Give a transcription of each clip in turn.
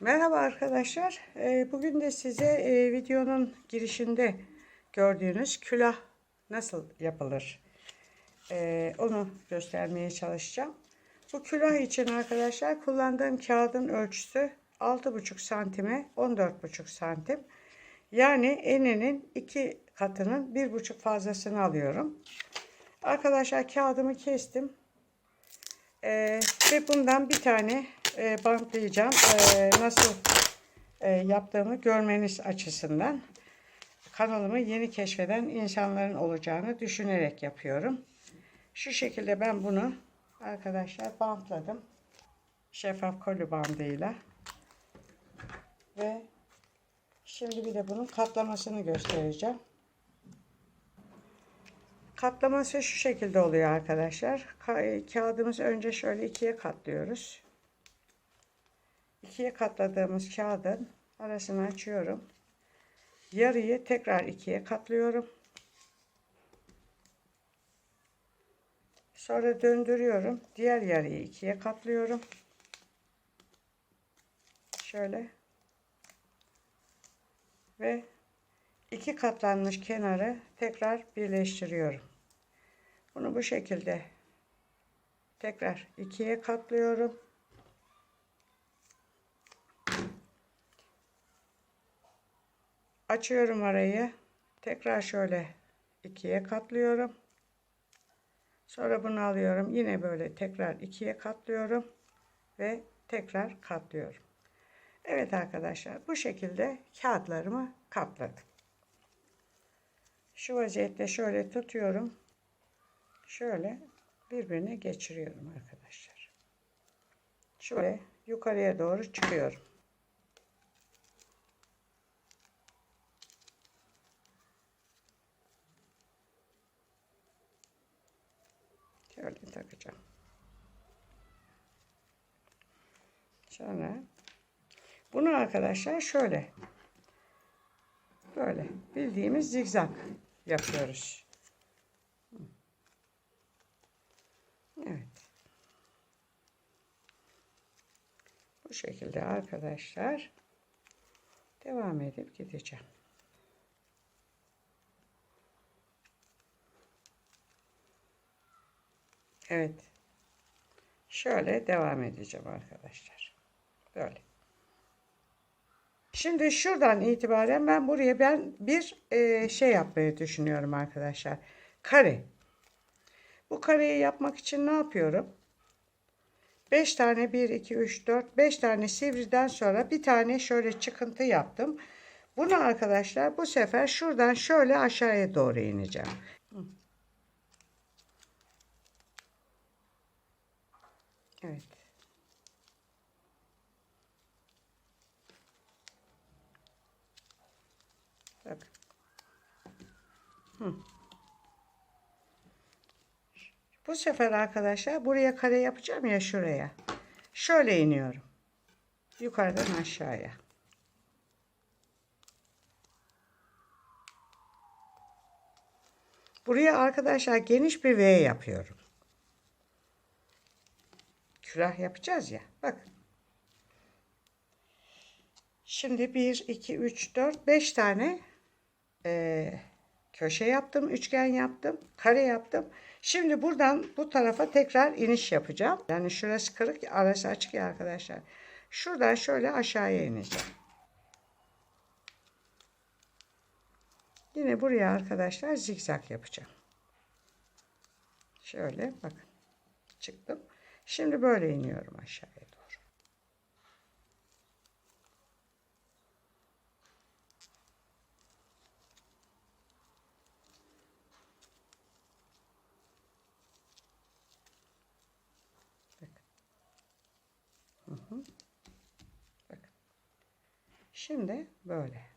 Merhaba arkadaşlar. Ee, Bugün de size e, videonun girişinde gördüğünüz külah nasıl yapılır ee, onu göstermeye çalışacağım. Bu külah için arkadaşlar kullandığım kağıdın ölçüsü 6,5 santime 14,5 santim. Yani eninin iki katının bir buçuk fazlasını alıyorum. Arkadaşlar kağıdımı kestim. Ee, ve bundan bir tane e, bantlayacağım. Ee, nasıl e, yaptığımı görmeniz açısından. Kanalımı yeni keşfeden insanların olacağını düşünerek yapıyorum. Şu şekilde ben bunu arkadaşlar bantladım. Şeffaf koli bandıyla. Ve şimdi bir de bunun katlamasını göstereceğim. Katlaması şu şekilde oluyor arkadaşlar. Ka- Kağıdımızı önce şöyle ikiye katlıyoruz. İkiye katladığımız kağıdın arasını açıyorum. Yarıyı tekrar ikiye katlıyorum. Sonra döndürüyorum. Diğer yarıyı ikiye katlıyorum. Şöyle. Ve iki katlanmış kenarı tekrar birleştiriyorum. Bunu bu şekilde tekrar ikiye katlıyorum. Açıyorum arayı. Tekrar şöyle ikiye katlıyorum. Sonra bunu alıyorum. Yine böyle tekrar ikiye katlıyorum. Ve tekrar katlıyorum. Evet arkadaşlar bu şekilde kağıtlarımı katladım. Şu vaziyette şöyle tutuyorum. Şöyle birbirine geçiriyorum arkadaşlar. Şöyle yukarıya doğru çıkıyorum. Şöyle takacağım. Sonra bunu arkadaşlar şöyle böyle bildiğimiz zigzag yapıyoruz. Evet. Bu şekilde arkadaşlar devam edip gideceğim. Evet. Şöyle devam edeceğim arkadaşlar. Böyle. Şimdi şuradan itibaren ben buraya ben bir e, şey yapmayı düşünüyorum arkadaşlar. Kare. Bu kareyi yapmak için ne yapıyorum? 5 tane 1, 2, 3, 4, 5 tane sivriden sonra bir tane şöyle çıkıntı yaptım. Bunu arkadaşlar bu sefer şuradan şöyle aşağıya doğru ineceğim. Evet. Bak. Hı. Bu sefer arkadaşlar buraya kare yapacağım ya şuraya. Şöyle iniyorum. Yukarıdan aşağıya. Buraya arkadaşlar geniş bir V yapıyorum. Külah yapacağız ya. Bak. Şimdi 1, 2, 3, 4, 5 tane e, köşe yaptım. Üçgen yaptım. Kare yaptım. Şimdi buradan bu tarafa tekrar iniş yapacağım. Yani şurası kırık, arası açık ya arkadaşlar. Şuradan şöyle aşağıya ineceğim. Yine buraya arkadaşlar zikzak yapacağım. Şöyle bakın. Çıktım. Şimdi böyle iniyorum aşağıya doğru. Bakın. Şimdi böyle.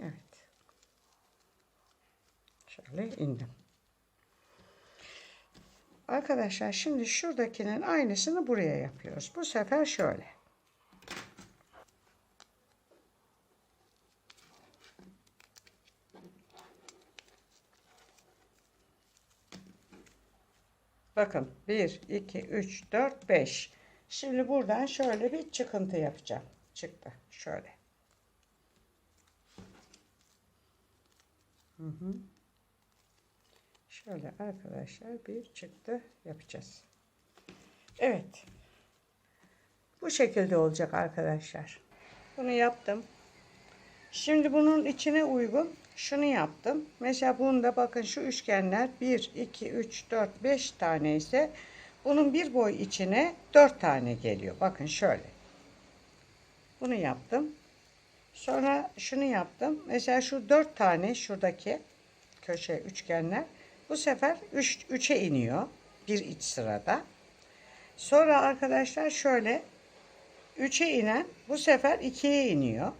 Evet. Şöyle indim. Arkadaşlar şimdi şuradakinin aynısını buraya yapıyoruz. Bu sefer şöyle. Bakın 1, 2, 3, 4, 5. Şimdi buradan şöyle bir çıkıntı yapacağım. Çıktı. Şöyle. Hı hı. Şöyle arkadaşlar bir çıktı yapacağız. Evet. Bu şekilde olacak arkadaşlar. Bunu yaptım. Şimdi bunun içine uygun şunu yaptım. Mesela bunda bakın şu üçgenler 1, 2, 3, 4, 5 tane ise bunun bir boy içine 4 tane geliyor. Bakın şöyle. Bunu yaptım. Sonra şunu yaptım. Mesela şu 4 tane şuradaki köşe üçgenler bu sefer 3 3'e iniyor. Bir iç sırada. Sonra arkadaşlar şöyle 3'e inen bu sefer 2'ye iniyor.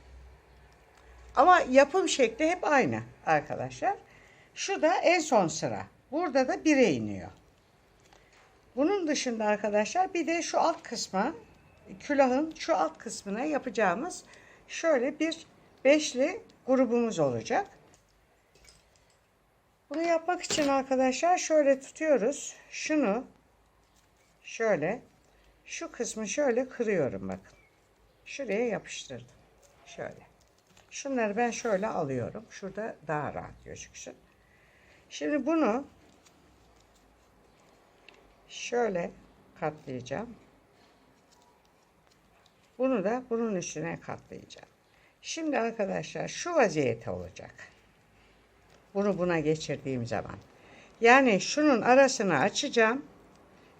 Ama yapım şekli hep aynı arkadaşlar. Şu da en son sıra. Burada da 1'e iniyor. Bunun dışında arkadaşlar bir de şu alt kısma külahın şu alt kısmına yapacağımız şöyle bir beşli grubumuz olacak. Bunu yapmak için arkadaşlar şöyle tutuyoruz. Şunu şöyle şu kısmı şöyle kırıyorum bakın. Şuraya yapıştırdım. Şöyle. Şunları ben şöyle alıyorum. Şurada daha rahat gözüksün. Şimdi bunu şöyle katlayacağım. Bunu da bunun üstüne katlayacağım. Şimdi arkadaşlar şu vaziyete olacak. Bunu buna geçirdiğim zaman. Yani şunun arasını açacağım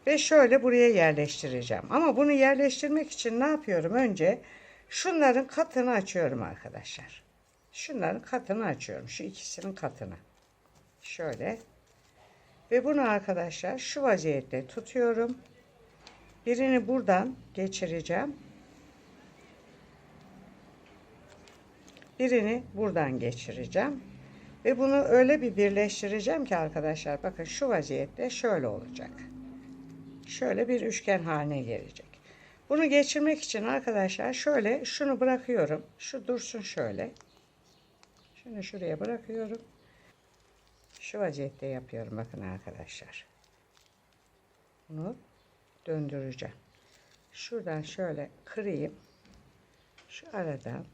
ve şöyle buraya yerleştireceğim. Ama bunu yerleştirmek için ne yapıyorum? Önce şunların katını açıyorum arkadaşlar. Şunların katını açıyorum. Şu ikisinin katını. Şöyle. Ve bunu arkadaşlar şu vaziyette tutuyorum. Birini buradan geçireceğim. Birini buradan geçireceğim. Ve bunu öyle bir birleştireceğim ki arkadaşlar bakın şu vaziyette şöyle olacak. Şöyle bir üçgen haline gelecek. Bunu geçirmek için arkadaşlar şöyle şunu bırakıyorum. Şu dursun şöyle. Şunu şuraya bırakıyorum. Şu vaziyette yapıyorum bakın arkadaşlar. Bunu döndüreceğim. Şuradan şöyle kırayım. Şu aradan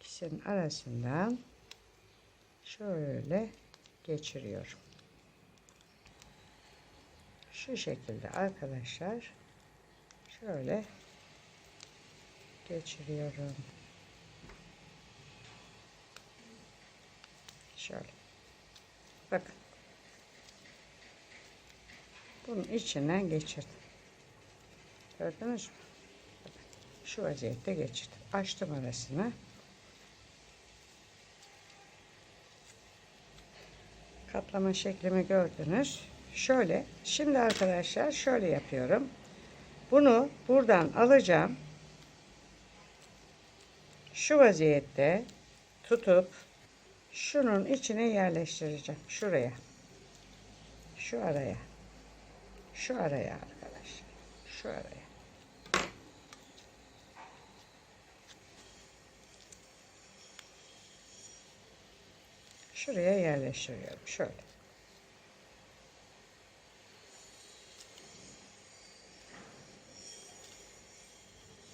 ikisinin arasından şöyle geçiriyorum. Şu şekilde arkadaşlar şöyle geçiriyorum. Şöyle. Bakın. Bunun içinden geçirdim. Gördünüz mü? Şu vaziyette geçirdim. Açtım arasını. Katlama şeklimi gördünüz. Şöyle. Şimdi arkadaşlar şöyle yapıyorum. Bunu buradan alacağım. Şu vaziyette tutup şunun içine yerleştireceğim. Şuraya. Şu araya. Şu araya arkadaşlar. Şu araya. Şuraya yerleştiriyorum. Şöyle.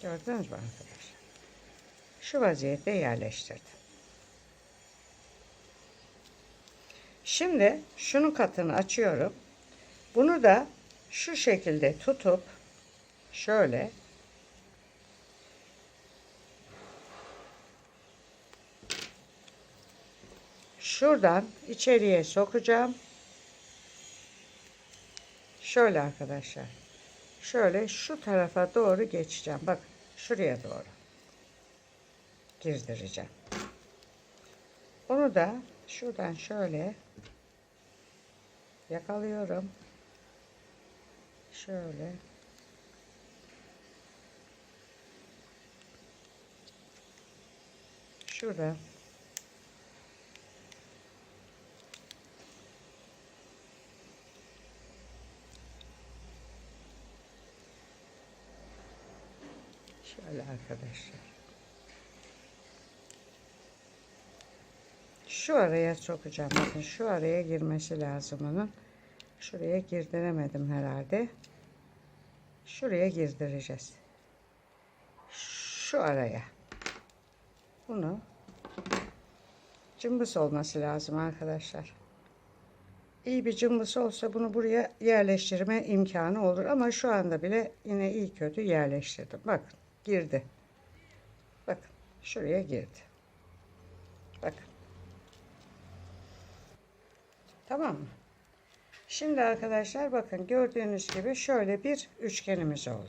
Gördünüz mü arkadaşlar? Şu vaziyette yerleştirdim. Şimdi şunun katını açıyorum. Bunu da şu şekilde tutup şöyle şuradan içeriye sokacağım. Şöyle arkadaşlar. Şöyle şu tarafa doğru geçeceğim. Bak şuraya doğru girdireceğim. Onu da şuradan şöyle yakalıyorum. Şöyle. Şurada. Şöyle arkadaşlar. Şu araya sokacağım. Bakın şu araya girmesi lazım onun. Şuraya girdiremedim herhalde. şuraya girdireceğiz. Şu araya. Bunu cımbız olması lazım arkadaşlar. İyi bir cımbız olsa bunu buraya yerleştirme imkanı olur ama şu anda bile yine iyi kötü yerleştirdim. Bakın girdi. Bakın şuraya girdi. Bakın. Tamam mı? Şimdi arkadaşlar bakın gördüğünüz gibi şöyle bir üçgenimiz oldu.